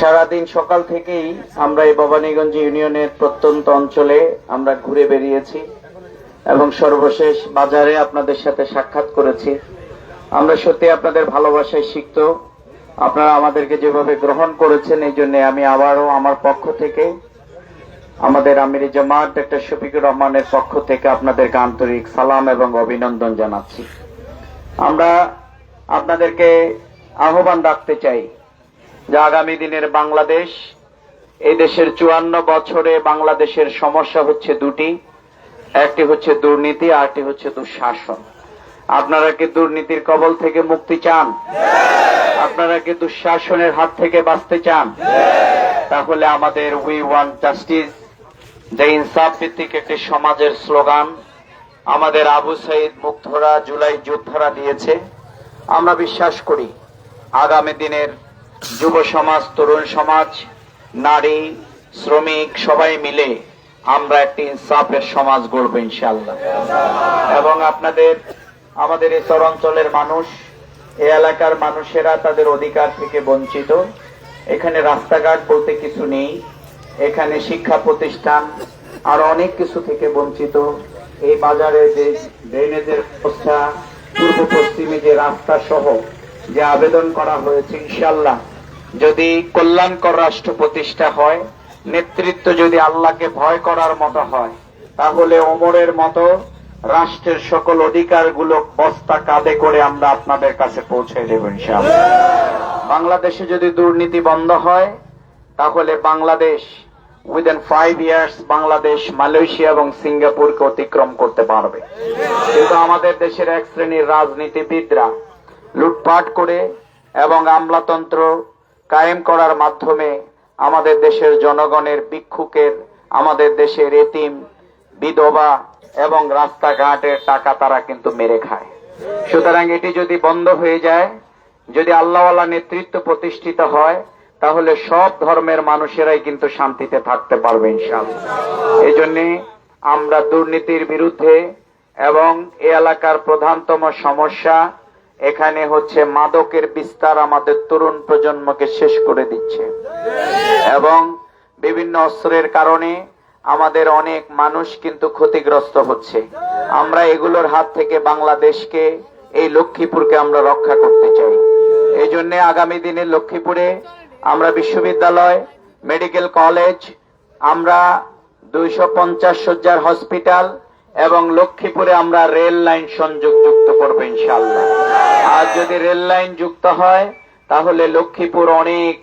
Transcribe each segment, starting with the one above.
সারাদিন সকাল থেকেই আমরা এই ভবানীগঞ্জ ইউনিয়নের প্রত্যন্ত অঞ্চলে আমরা ঘুরে বেরিয়েছি এবং সর্বশেষ বাজারে আপনাদের সাথে সাক্ষাৎ করেছি। আমরা সত্যি আপনাদের ভালোবাসায় শিখত আপনারা আমাদেরকে যেভাবে গ্রহণ করেছেন, এই জন্য আমি আবারও আমার পক্ষ থেকে, আমাদের আমির জামাত ডক্টর শফিকুর রহমানের পক্ষ থেকে আপনাদেরকে আন্তরিক সালাম এবং অভিনন্দন জানাচ্ছি। আমরা আপনাদেরকে আহ্বান রাখতে চাই যে আগামী দিনের বাংলাদেশ, এই দেশের চুয়ান্ন বছরে বাংলাদেশের সমস্যা হচ্ছে দুটি। একটি হচ্ছে দুর্নীতি আরটি হচ্ছে দুঃশাসন। আপনারা কি দুর্নীতির কবল থেকে মুক্তি চান? আপনারা কি দুঃশাসনের হাত থেকে বাঁচতে চান? তাহলে আমাদের উই ওয়ান জাস্টিস যে ইনসাফ ভিত্তিক একটি সমাজের স্লোগান, আমাদের আবু সাইদ মুগ্ধরা জুলাই যোদ্ধারা দিয়েছে। আমরা বিশ্বাস করি, আগামী দিনের যুব সমাজ তরুণ সমাজ, নারী, শ্রমিক, সবাই মিলে আমরা একটি ইনসাফের সমাজ গড়ব ইনশাল্লাহ এবং আপনাদের, আমাদের এই অঞ্চলের মানুষ এ এলাকার মানুষেরা তাদের অধিকার থেকে বঞ্চিত। এখানে রাস্তাঘাট বলতে কিছু নেই, এখানে শিক্ষা প্রতিষ্ঠান আর অনেক কিছু থেকে বঞ্চিত। এই বাজারে যে ড্রেনেজের ব্যবস্থা পূর্ব পশ্চিমে যে রাস্তা সহ যে আবেদন করা হয়েছে ইনশাল্লাহ যদি কল্যাণকর রাষ্ট্র প্রতিষ্ঠা হয়, নেতৃত্ব যদি আল্লাহকে ভয় করার মতো হয়, তাহলে ওমরের মতো রাষ্ট্রের সকল অধিকারগুলো বস্তা কাঁধে করে আমরা আপনাদের কাছে পৌঁছে দেব বাংলাদেশে যদি দুর্নীতি বন্ধ হয়, তাহলে Bangladesh within five years Bangladesh, Malaysia এবং সিঙ্গাপুরকে অতিক্রম করতে পারবে। কিন্তু আমাদের দেশের এক শ্রেণির রাজনীতিবিদরা লুটপাট করে এবং আমলাতন্ত্র কায়েম করার মাধ্যমে আমাদের দেশের জনগণের ভিক্ষুকের, আমাদের দেশের এতিম, বিধবা এবং রাস্তাঘাটের টাকা তারা কিন্তু মেরে খায়। সুতরাং এটি যদি বন্ধ হয়ে যায়, যদি আল্লাহওয়ালা নেতৃত্ব প্রতিষ্ঠিত হয়, তাহলে সব ধর্মের মানুষেরাই কিন্তু শান্তিতে থাকতে পারবে ইনশাআল্লাহ। এই জন্যে আমরা দুর্নীতির বিরুদ্ধে এবং এ এলাকার প্রধানতম সমস্যা এখানে হচ্ছে মাদকের বিস্তার আমাদের তরুণ প্রজন্মকে শেষ করে দিচ্ছে। এবং বিভিন্ন অস্ত্রের কারণে আমাদের অনেক মানুষ কিন্তু ক্ষতিগ্রস্ত হচ্ছে। আমরা এগুলোর হাত থেকে বাংলাদেশকে, এই লক্ষ্মীপুরকে আমরা রক্ষা করতে চাই। এই জন্য আগামী দিনে লক্ষ্মীপুরে আমরা বিশ্ববিদ্যালয়, মেডিকেল কলেজ, আমরা দুইশো পঞ্চাশ শয্যার হসপিটাল এবং লক্ষ্মীপুরে আমরা রেল লাইন সংযোগ যুক্ত করব ইনশাল্লাহ আর যদি রেল লাইন যুক্ত হয়, তাহলে লক্ষ্মীপুর অনেক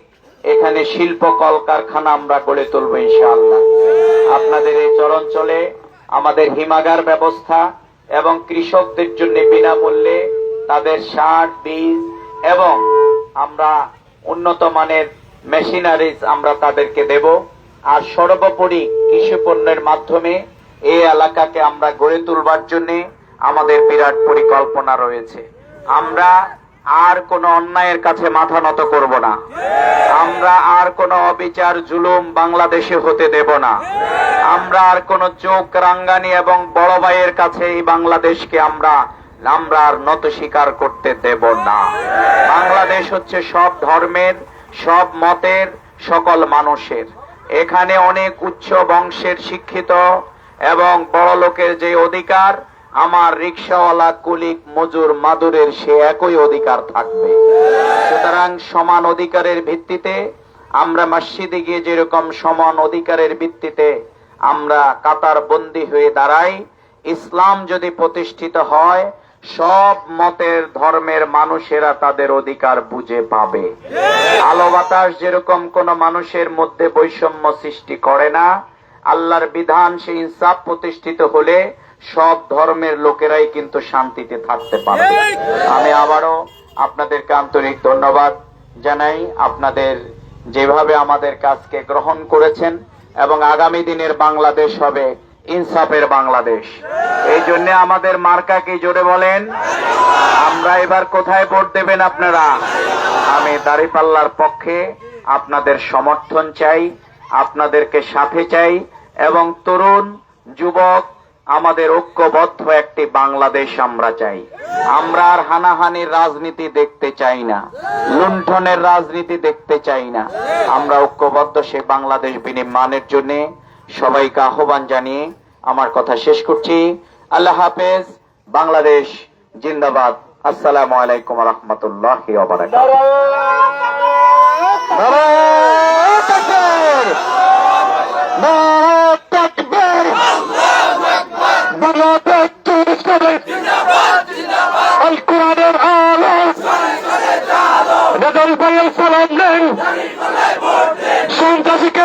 এখানে শিল্প কলকারখানা আমরা গড়ে তুলব ইনশাআল্লাহ। আপনাদের এই চরঞ্চলে আমাদের হিমাগার ব্যবস্থা এবং কৃষকদের জন্য বিনামূল্যে তাদের সার, বীজ এবং আমরা উন্নত মানের মেশিনারিজ আমরা তাদেরকে দেব। আর সর্বোপরি কৃষি পণ্যের মাধ্যমে এই এলাকাকে আমরা গড়ে তুলবার জন্য আমাদের বিরাট পরিকল্পনা রয়েছে। আমরা আর কোন অন্যায়ের কাছে মাথা নত করব না। আমরা আর কোন অবিচার, জুলুম বাংলাদেশে হতে দেব না। আমরা আর কোন চোখ রাঙ্গানি এবং বড় ভাইয়ের কাছে এই বাংলাদেশকে আমরা আমরা আর নত স্বীকার করতে দেব না। বাংলাদেশ হচ্ছে সব ধর্মের, সব মতের সকল মানুষের। এখানে অনেক উচ্চ বংশের শিক্ষিত এবং বড় লোকের যে অধিকার, আমার রিক্সাওয়ালা কুলিক মজুর মাদুরের সে একই অধিকার থাকবে। সুতরাং সমান অধিকারের ভিত্তিতে আমরা মসজিদে গিয়ে যেরকম সমান অধিকারের ভিত্তিতে আমরা কাতার বন্দী হয়ে দাঁড়াই, ইসলাম যদি প্রতিষ্ঠিত হয়, সব মতের ধর্মের মানুষেরা তাদের অধিকার বুঝে পাবে। আলো বাতাস যেরকম কোন মানুষের মধ্যে বৈষম্য সৃষ্টি করে না আল্লাহর বিধান সেই ইনসাফ প্রতিষ্ঠিত হলে সব ধর্মের লোকেরাই কিন্তু শান্তিতে থাকতে পারবে। আমি আবারও আপনাদেরকে আন্তরিক ধন্যবাদ জানাই। আপনাদের যেভাবে আমাদের কাজকে গ্রহণ করেছেন এবং আগামী দিনের বাংলাদেশ হবে ইনসাফের বাংলাদেশ। এই জন্য আমাদের মার্কাকে জোরে বলেন? আমরা এবার কোথায় ভোট দেবেন আপনারা? আমি দাঁড়িপাল্লার পক্ষে আপনাদের সমর্থন চাই আপনাদেরকে সাথে চাই এবং তরুণ, যুবক, আমাদের ঐক্যবদ্ধ একটি বাংলাদেশ আমরা চাই। আমরা আর হানাহানির রাজনীতি দেখতে চাই না, লুণ্ঠনের রাজনীতি দেখতে চাই না। আমরা ঐক্যবদ্ধ সে বাংলাদেশ বিনির্মাণের জন্য সবাইকে আহ্বান জানিয়ে আমার কথা শেষ করছি। আল্লাহ হাফেজ, বাংলাদেশ জিন্দাবাদ। আসসালামু আলাইকুম রহমতুল্লাহ ভাইয়ের সালাম দেন। সাদাবাসকে